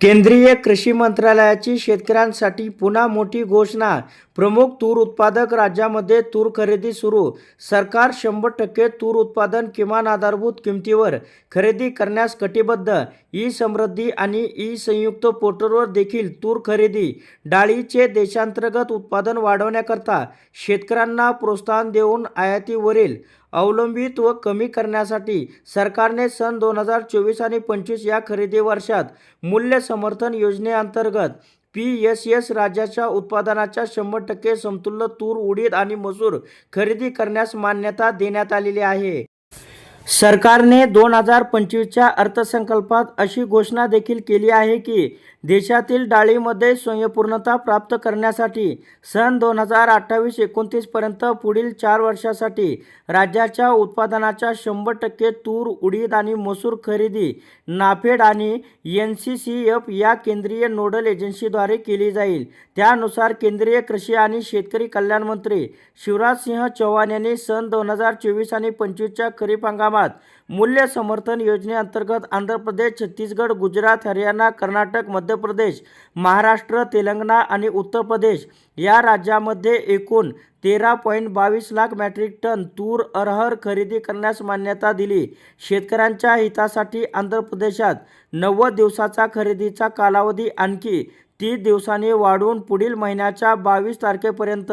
केंद्रीय कृषी मंत्रालयाची शेतकऱ्यांसाठी पुन्हा मोठी घोषणा. प्रमुख तूर उत्पादक राज्यामध्ये तूर खरेदी सुरू. सरकार शंभर टक्के तूर उत्पादन किमान आधारभूत किमतीवर खरेदी करण्यास कटिबद्ध. ई समृद्धी आणि ई संयुक्त पोर्टलवर देखील तूर खरेदी. डाळीचे देशांतर्गत उत्पादन वाढवण्याकरता शेतकऱ्यांना प्रोत्साहन देऊन आयातीवरील अवलंबित व कमी करण्यासाठी सरकारने सन दोन हजार चोवीस आणि पंचवीस या खरेदी वर्षात मूल्य समर्थन योजनेअंतर्गत पी एस एस राज्याच्या उत्पादनाच्या शंभर टक्के समतुल्य तूर उडीद आणि मसूर खरेदी करण्यास मान्यता देण्यात आलेली आहे. सरकारने दोन हजार पंचवीसच्या अर्थसंकल्पात अशी घोषणा देखील केली आहे की देशातील डाळीमध्ये स्वयंपूर्णता प्राप्त करण्यासाठी सन दोन हजार अठ्ठावीस एकोणतीसपर्यंत पुढील चार वर्षासाठी राज्याच्या उत्पादनाच्या शंभर टक्के तूर उडीद आणि मसूर खरेदी नाफेड आणि एन सी सी एफ या केंद्रीय नोडल एजन्सीद्वारे केली जाईल. त्यानुसार केंद्रीय कृषी आणि शेतकरी कल्याण मंत्री शिवराज सिंह चौहान यांनी सन दोन हजार चोवीस आणि पंचवीसच्या खरीप हंगामात मूल्य समर्थन योजनेअंतर्गत आंध्र प्रदेश छत्तीसगड गुजरात हरियाणा कर्नाटक मध्य प्रदेश महाराष्ट्र तेलंगणा आणि उत्तर प्रदेश या राज्यामध्ये एकूण तेरा पॉईंट बावीस लाख मॅट्रिक टन तूर अरहर खरेदी करण्यास मान्यता दिली. शेतकऱ्यांच्या हितासाठी आंध्र प्रदेशात नव्वद दिवसाचा खरेदीचा कालावधी आणखी तीस दिवसांनी वाढवून पुढील महिन्याच्या बावीस तारखेपर्यंत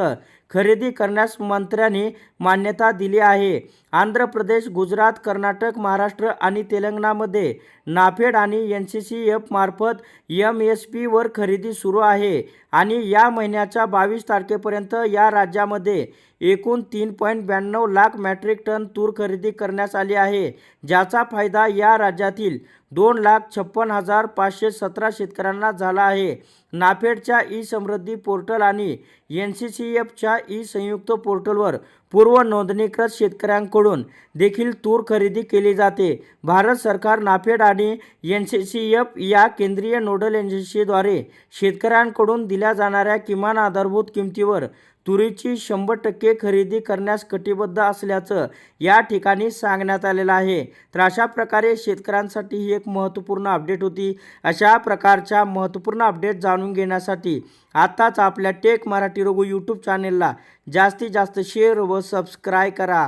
खरेदी करण्यास मंत्र्यांनी मान्यता दिली आहे. आंध्र प्रदेश गुजरात कर्नाटक महाराष्ट्र आणि तेलंगणामध्ये नाफेड आणि एन सी सी एफ मार्फत एम एस पीवर खरेदी सुरू आहे आणि या महिन्याच्या बावीस तारखेपर्यंत या राज्यामध्ये एकूण तीन पॉईंट ब्याण्णव लाख मॅट्रिक टन तूर खरेदी करण्यात आली आहे. ज्याचा फायदा या राज्यातील दोन लाख छप्पन हजार पाचशे सतरा शेतकऱ्यांना झाला आहे. नाफेडच्या ई समृद्धी पोर्टल आणि एन सी सी एफच्या ई संयुक्त पोर्टलवर पूर्व नोंदणीकृत शेतकऱ्यांकडून देखील तूर खरेदी केली जाते. भारत सरकार नाफेड आणि एन सी सी एफ या केंद्रीय नोडल एजन्सीद्वारे शेतकऱ्यांकडून दिल्या जाणाऱ्या किमान आधारभूत किमतीवर तुरीची शंभर टक्के खरेदी करण्यास कटिबद्ध असल्याचं या ठिकाणी सांगण्यात आलेलं आहे. तर अशा प्रकारे शेतकऱ्यांसाठी ही एक महत्त्वपूर्ण अपडेट होती. अशा प्रकारच्या महत्त्वपूर्ण अपडेट जाणून घेण्यासाठी आत्ताच आपल्या टेक मराठी रोगो यूट्यूब चॅनेलला जास्तीत जास्त शेअर व सबस्क्राय करा.